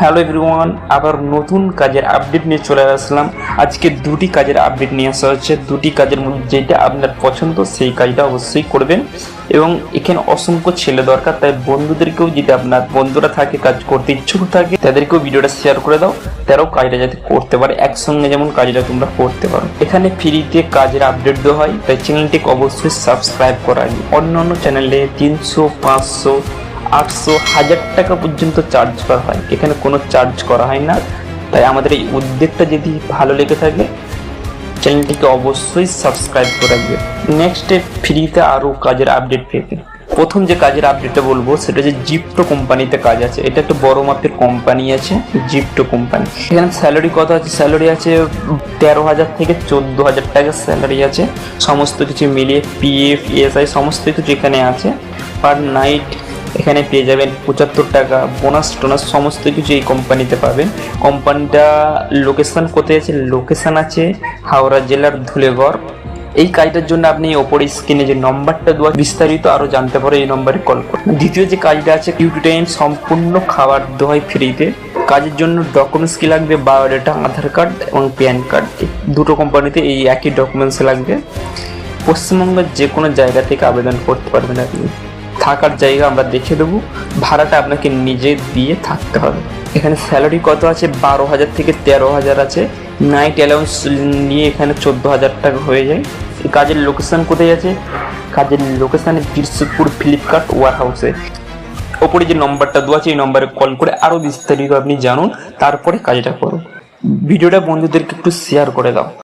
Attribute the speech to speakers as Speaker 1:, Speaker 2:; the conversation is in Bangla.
Speaker 1: হ্যালো এভরিওয়ান আবার নতুন কাজের আপডেট নিয়ে চলে আসলাম। আজকে দুটি কাজের আপডেট নিয়ে আসা হচ্ছে। দুটি কাজের মধ্যে যেটা আপনার পছন্দ, সেই কাজটা অবশ্যই করবেন। এবং এখানে অসংখ্য ছেলে দরকার, তাই বন্ধুদেরকেও যদি আপনার বন্ধুরা থাকে, কাজ করতে ইচ্ছুক থাকে, তাদেরকেও ভিডিওটা শেয়ার করে দাও। তারাও কাজটা যাতে করতে পারে, একসঙ্গে যেমন কাজটা তোমরা করতে পারো। এখানে ফ্রিতে কাজের আপডেট দেওয়া হয়, তাই চ্যানেলটিকে অবশ্যই সাবস্ক্রাইব করা অন্য অন্য চ্যানেলে তিনশো, পাঁচশো আটশো হাজার টাকা পর্যন্ত চার্জ করা হয়। এখানে কোনো চার্জ করা হয় না। তাই আমাদের এই উদ্যোগটা যদি ভালো লেগে থাকে চ্যানেলটিকে অবশ্যই সাবস্ক্রাইব করে রাখবে। নেক্সট ফ্রিতে আরও কাজের আপডেট পেতে প্রথম যে কাজের আপডেটটা বলব, সেটা যে জিপটো কোম্পানিতে কাজ আছে। এটা একটা বড় মাপের কোম্পানি আছে জিপটো কোম্পানি এখানে স্যালারি কত আছে? স্যালারি আছে তেরো হাজার থেকে চোদ্দ হাজার টাকা স্যালারি আছে। সমস্ত কিছু মিলিয়ে পিএফ ইএসআই সমস্ত কিছু এখানে আছে। পার নাইট এখানে পেয়ে যাবেন পঁচাত্তর টাকা বোনাস টোনাস সমস্ত কিছু এই কোম্পানিতে পাবেন। কোম্পানিটা লোকেশান কোথায় আছে? লোকেশান আছে হাওড়া জেলার ধুলেগড় এই কাজটার জন্য আপনি ওপরে স্ক্রিনে যে নম্বরটা দেওয়া, বিস্তারিত আরও জানতে পারো এই নম্বরে কল করুন দ্বিতীয় যে কাজটা আছে ডিউটি টাইম সম্পূর্ণ খাবার দেওয়া হয় ফ্রিতে কাজের জন্য ডকুমেন্টস কি লাগবে? বায়োডাটা আধার কার্ড এবং প্যান কার্ড দুটো কোম্পানিতে এই একই ডকুমেন্টস লাগবে। পশ্চিমবঙ্গের যে কোনো জায়গা থেকে আবেদন করতে পারবেন আপনি। থাকার জায়গা আমরা দেখে দেবো। ভাড়াটা আপনাকে নিজে দিয়ে থাকতে হবে। এখানে স্যালারি কত আছে? বারো হাজার থেকে তেরো হাজার আছে। নাইট অ্যালাউন্স নিয়ে এখানে চোদ্দ হাজার টাকা হয়ে যায়। কাজের লোকেশান কোথায় আছে? কাজের লোকেশানে বিরসুপুর ফ্লিপকার্ট ওয়ার হাউসে ওপরে যে নম্বরটা দেওয়া আছে, এই নম্বরে কল করে আরও বিস্তারিত আপনি জানুন। তারপরে কাজটা করুন। ভিডিওটা বন্ধুদেরকে একটু শেয়ার করে দাও।